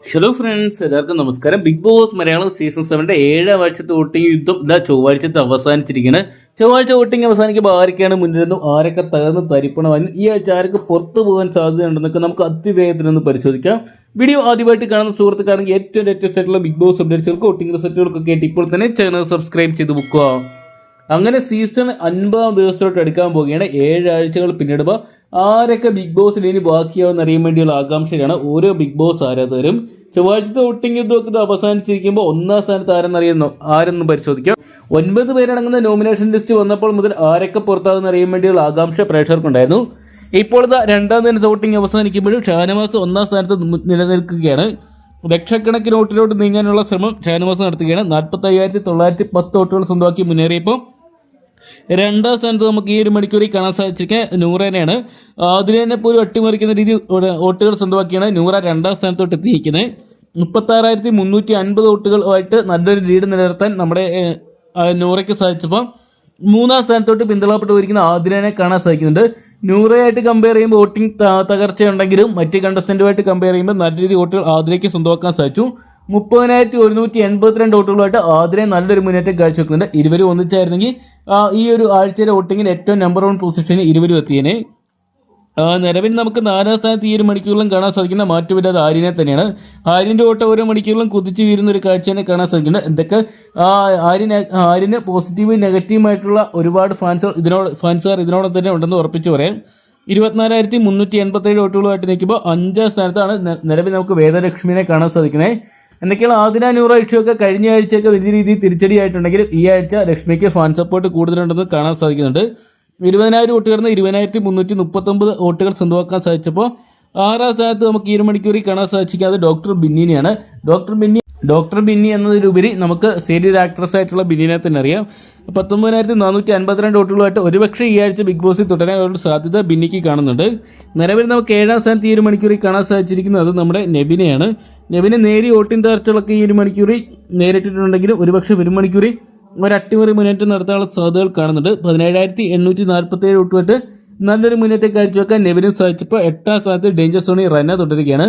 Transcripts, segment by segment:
Hello friends എല്ലാവർക്കും നമസ്കാരം. Big boss Malayalam season സെവന്റെ ഏഴാം ആഴ്ചത്തെ വോട്ടിംഗ് യുദ്ധം ഇതാ ചൊവ്വാഴ്ചത്തെ അവസാനിച്ചിരിക്കുകയാണ്. ചൊവ്വാഴ്ച വോട്ടിംഗ് അവസാനിക്കുമ്പോൾ ആരൊക്കെയാണ് മുന്നിലെന്നും ആരൊക്കെ തകർന്ന് തരിപ്പണമായിരുന്നു ഈ ആഴ്ച ആരൊക്കെ പുറത്തു പോകാൻ സാധ്യതയുണ്ടെന്നൊക്കെ നമുക്ക് അതിവേഗത്തിലൊന്ന് പരിശോധിക്കാം. വീഡിയോ ആദ്യമായിട്ട് കാണുന്ന സുഹൃത്തുക്കാണെങ്കിൽ ഏറ്റവും ലേറ്റസ്റ്റ് ആയിട്ടുള്ള ബിഗ് ബോസ് അപ്ഡേറ്റ്സുകൾക്ക് വോട്ടിംഗ് റിസൾട്ടുകൾക്കൊക്കെ ആയിട്ട് ഇപ്പോൾ തന്നെ ചാനൽ സബ്സ്ക്രൈബ് ചെയ്ത് വെക്കുക. അങ്ങനെ സീസൺ അൻപതാം ദിവസത്തോട്ട് എടുക്കാൻ പോവുകയാണ്. ഏഴാഴ്ചകൾ പിന്നിടുമ്പോൾ ആരൊക്കെ ബിഗ് ബോസിൽ ഇനി ബാക്കിയാവുമെന്ന് അറിയാൻ വേണ്ടിയുള്ള ആകാംക്ഷയിലാണ് ഓരോ ബിഗ് ബോസ് ആരാധകരും. ചൊവ്വാഴ്ചത്തെ വോട്ടിംഗ് യുദ്ധമൊക്കെ ഇത് അവസാനിച്ചിരിക്കുമ്പോൾ ഒന്നാം സ്ഥാനത്ത് ആരെന്നറിയുന്നു? ആരെന്ന് പരിശോധിക്കാം. ഒൻപത് പേരടങ്ങുന്ന നോമിനേഷൻ ലിസ്റ്റ് വന്നപ്പോൾ മുതൽ ആരൊക്കെ പുറത്താകുന്ന അറിയാൻ വേണ്ടിയുള്ള ആകാംക്ഷ പ്രേക്ഷകർക്കുണ്ടായിരുന്നു. ഇപ്പോൾ രണ്ടാം ദിനത്തെ വോട്ടിംഗ് അവസാനിക്കുമ്പോഴും ഷാനവാസ് ഒന്നാം സ്ഥാനത്ത് നിലനിൽക്കുകയാണ്. ലക്ഷക്കണക്കിന് വോട്ടിലോട്ട് നീങ്ങാനുള്ള ശ്രമം ഷാനവാസ് നടത്തുകയാണ്. നാൽപ്പത്തി അയ്യായിരത്തി തൊള്ളായിരത്തി പത്ത് വോട്ടുകൾ സ്വന്തമാക്കി മുന്നേറിയപ്പോൾ രണ്ടാം സ്ഥാനത്ത് നമുക്ക് ഈ ഒരു മണിക്കൂറിൽ കാണാൻ സാധിച്ചിരിക്കുക നൂറേനെയാണ്. അതിൽ തന്നെ പോലും അട്ടിമറിക്കുന്ന രീതി വോട്ടുകൾ സ്വന്തമാക്കിയാണ് നൂറ രണ്ടാം സ്ഥാനത്തോട്ട് എത്തിയിരിക്കുന്നത്. മുപ്പത്താറായിരത്തി മുന്നൂറ്റി അൻപത് വോട്ടുകളുമായിട്ട് നല്ലൊരു ലീഡ് നിലനിർത്താൻ നമ്മുടെ നൂറയ്ക്ക് സാധിച്ചപ്പോൾ മൂന്നാം സ്ഥാനത്തോട്ട് പിന്തള്ളപ്പെട്ട് പോയിരിക്കുന്ന ആതിരനെ കാണാൻ സാധിക്കുന്നുണ്ട്. നൂറയായിട്ട് കമ്പയർ ചെയ്യുമ്പോൾ വോട്ടിംഗ് തകർച്ചയുണ്ടെങ്കിലും മറ്റ് കണ്ടസ്റ്റന്റുമായിട്ട് കമ്പയർ ചെയ്യുമ്പോൾ നല്ല രീതിയിൽ വോട്ടുകൾ ആതിരയ്ക്ക് സ്വന്തമാക്കാൻ സാധിച്ചു. മുപ്പതിനായിരത്തി ഒരുന്നൂറ്റി എൺപത്തിരണ്ട് വോട്ടുകളുമായിട്ട് ആതിരെ നല്ലൊരു മുന്നേറ്റം കാഴ്ചവെക്കുന്നുണ്ട്. ഇരുവരും ഒന്നിച്ചായിരുന്നെങ്കിൽ ഈ ഒരു ആഴ്ചയിലെ വോട്ടിങ്ങിൽ ഏറ്റവും നമ്പർ വൺ പൊസിഷനിൽ ഇരുവരും എത്തിയതിന് നിലവിൽ നമുക്ക് നാലാം സ്ഥാനത്ത് ഈ ഒരു മണിക്കൂറിലും കാണാൻ സാധിക്കുന്ന മാറ്റമില്ലാതെ ആര്യനെ തന്നെയാണ്. ആര്യന്റെ ഓട്ടം ഓരോ മണിക്കൂറിലും കുതിച്ചു വീരുന്ന ഒരു കാഴ്ച തന്നെ കാണാൻ സാധിക്കുന്നുണ്ട്. എന്തൊക്കെ? ആര്യന് ആര്യന് പോസിറ്റീവ് നെഗറ്റീവായിട്ടുള്ള ഒരുപാട് ഫാൻസുകൾ ഇതിനോട് ഫാൻസുകാർ ഇതിനോടൊപ്പം തന്നെ ഉണ്ടെന്ന് ഉറപ്പിച്ചു പറയാം. ഇരുപത്തിനാലായിരത്തി മുന്നൂറ്റി എൺപത്തേഴ് വോട്ടുകളുമായിട്ട് നിൽക്കുമ്പോൾ അഞ്ചാം സ്ഥാനത്താണ് നിലവിൽ നമുക്ക് വേദലക്ഷ്മിനെ കാണാൻ സാധിക്കുന്നത്. എന്തൊക്കെയാണ് ആദിന നൂറ ഇഷ്യൂയൊക്കെ കഴിഞ്ഞ ആഴ്ചയൊക്കെ വലിയ രീതിയിൽ തിരിച്ചടിയായിട്ടുണ്ടെങ്കിലും ഈ ആഴ്ച ലക്ഷ്മിക്ക് ഫാൻ സപ്പോർട്ട് കൂടുതലുണ്ടെന്ന് കാണാൻ സാധിക്കുന്നുണ്ട്. ഇരുപതിനായിരം വോട്ടുകളിൽ നിന്ന് ഇരുപതിനായിരത്തി മുന്നൂറ്റി മുപ്പത്തൊമ്പത് വോട്ടുകൾ സ്വന്തമാക്കാൻ സാധിച്ചപ്പോൾ ആറാം സ്ഥാനത്ത് നമുക്ക് ഈ ഒരു മണിക്കൂറിൽ കാണാൻ സാധിക്കാതെ ഡോക്ടർ ബിന്നിനെയാണ്. ഡോക്ടർ ബിന്നി ഡോക്ടർ ബിന്നി എന്നതിലുപരി നമുക്ക് സീരിയൽ ആക്ട്രസ് ആയിട്ടുള്ള ബിന്നിനെ തന്നെ അറിയാം. പത്തൊമ്പതിനായിരത്തി നാനൂറ്റി അൻപത്തിരണ്ട് വോട്ടുകളുമായിട്ട് ഒരുപക്ഷെ ഈ ആഴ്ച ബിഗ് ബോസിൽ തുടരാനുള്ള സാധ്യത ബിന്നിക്ക് കാണുന്നുണ്ട്. നിലവിൽ നമുക്ക് ഏഴാം സ്ഥാനത്ത് ഈ ഒരു മണിക്കൂറിൽ കാണാൻ സാധിച്ചിരിക്കുന്നത് നമ്മുടെ നെവിനെയാണ്. നെവിനെ നേരി ഓട്ടിൻ തകർച്ചകളൊക്കെ ഈ ഒരു മണിക്കൂറിൽ നേരിട്ടിട്ടുണ്ടെങ്കിലും ഒരുപക്ഷെ ഒരു മണിക്കൂറിൽ ഒരു അട്ടിമറി മുന്നേറ്റം നടത്താനുള്ള സാധ്യതകൾ കാണുന്നുണ്ട്. പതിനേഴായിരത്തി എണ്ണൂറ്റി നാൽപ്പത്തി ഏഴ് വോട്ടുമായിട്ട് നല്ലൊരു മുന്നേറ്റം കാഴ്ചവെക്കാൻ നെവിനും സാധിച്ചപ്പോൾ എട്ടാം സ്ഥാനത്ത് ഡേഞ്ചർ സോണി റന തുടരുകയാണ്.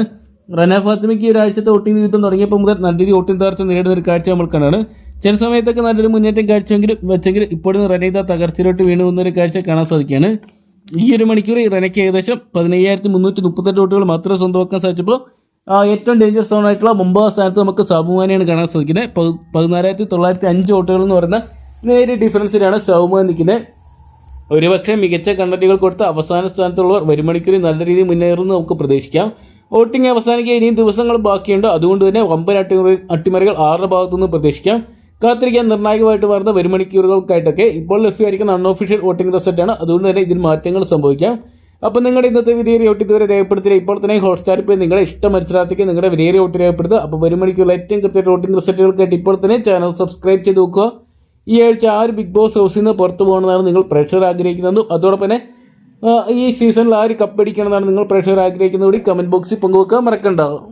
റന ഫാത്തിമയ്ക്ക് ഈ ഒരാഴ്ചത്തെ വോട്ടിംഗ് യുദ്ധം തുടങ്ങിയപ്പോൾ മുതൽ നല്ല രീതിയിൽ വോട്ടിംഗ് തകർച്ച നേരിടുന്ന ഒരു കാഴ്ച നമ്മൾ കണ്ടാണ് ചില സമയത്തൊക്കെ നല്ലൊരു മുന്നേറ്റം കാഴ്ചവെങ്കിലും വെച്ചെങ്കിൽ ഇപ്പോഴും റനീത തകർച്ചയിലോട്ട് വീണു വന്നൊരു കാഴ്ച കാണാൻ സാധിക്കുകയാണ്. ഈ ഒരു മണിക്കൂർ റനയ്ക്ക് ഏകദേശം പതിനയ്യായിരത്തി മുന്നൂറ്റി മുപ്പത്തെട്ട് വോട്ടുകൾ മാത്രമേ സ്വന്തമാക്കാൻ സാധിച്ചപ്പോൾ ഏറ്റവും ഡേഞ്ചർ സോൺ ആയിട്ടുള്ള ഒമ്പതാം സ്ഥാനത്ത് നമുക്ക് സൗമാനെയാണ് കാണാൻ സാധിക്കുന്നത്. പതി- പതിനാലായിരത്തി തൊള്ളായിരത്തി അഞ്ച് വോട്ടുകൾ എന്ന് പറയുന്ന നേരിയ ഡിഫറൻസിലാണ് സൗമാൻ നിൽക്കുന്നത്. ഒരുപക്ഷെ മികച്ച കണ്ടന്റുകൾ കൊടുത്ത് അവസാന സ്ഥാനത്തുള്ളവർ ഒരു നല്ല രീതിയിൽ മുന്നേറുമെന്ന് നമുക്ക് പ്രതീക്ഷിക്കാം. വോട്ടിംഗ് അവസാനിക്കാൻ ഇനിയും ദിവസങ്ങൾ ബാക്കിയുണ്ട്. അതുകൊണ്ട് തന്നെ ഒമ്പത് അട്ടിമറി അട്ടിമറികൾ ആറുടെ ഭാഗത്തുനിന്ന് പ്രതീക്ഷിക്കാം. കാത്തിരിക്കാൻ നിർണായകമായിട്ട് വരുന്ന വരുമണിക്കൂറുകൾക്കായിട്ടൊക്കെ ഇപ്പോൾ ലഭ്യമായിരിക്കുന്ന അൺഒഫീഷ്യൽ വോട്ടിംഗ് റിസൾട്ടാണ്. അതുകൊണ്ട് തന്നെ ഇതിൽ മാറ്റങ്ങൾ സംഭവിക്കാം. അപ്പോൾ നിങ്ങളുടെ ഇന്നത്തെ വിധിയേറിയ വോട്ട് ഇതുവരെ രേഖപ്പെടുത്തില്ല ഇപ്പോൾ തന്നെ ഹോട്ട്സ്റ്റാറിൽ പോയി നിങ്ങളുടെ ഇഷ്ടം മത്സരാർത്ഥിക്ക് നിങ്ങളുടെ വിലയേറിയ ഒട്ടി രേഖപ്പെടുത്തുക. അപ്പോൾ ഒരു മണിക്കൂറിൽ ഏറ്റവും കൃത്യമായിട്ട് വോട്ടിംഗ് കേട്ട് ഇപ്പോൾ തന്നെ ചാനൽ സബ്സ്ക്രൈബ് ചെയ്ത് നോക്കുക. ഈ ആഴ്ച ഒരു ബിഗ് ബോസ് ഹൗസിൽ നിന്ന് പുറത്തു പോകണമെന്നാണ് നിങ്ങൾ പ്രേക്ഷകർ ആഗ്രഹിക്കുന്നതും. അതോടൊപ്പം തന്നെ ഈ സീസണിൽ ആര് കപ്പടിക്കണമെന്നാണ് നിങ്ങൾ പ്രേക്ഷകർ കൂടി കമന്റ് ബോക്സിൽ പങ്കുവെക്കാൻ മറക്കണ്ടാവും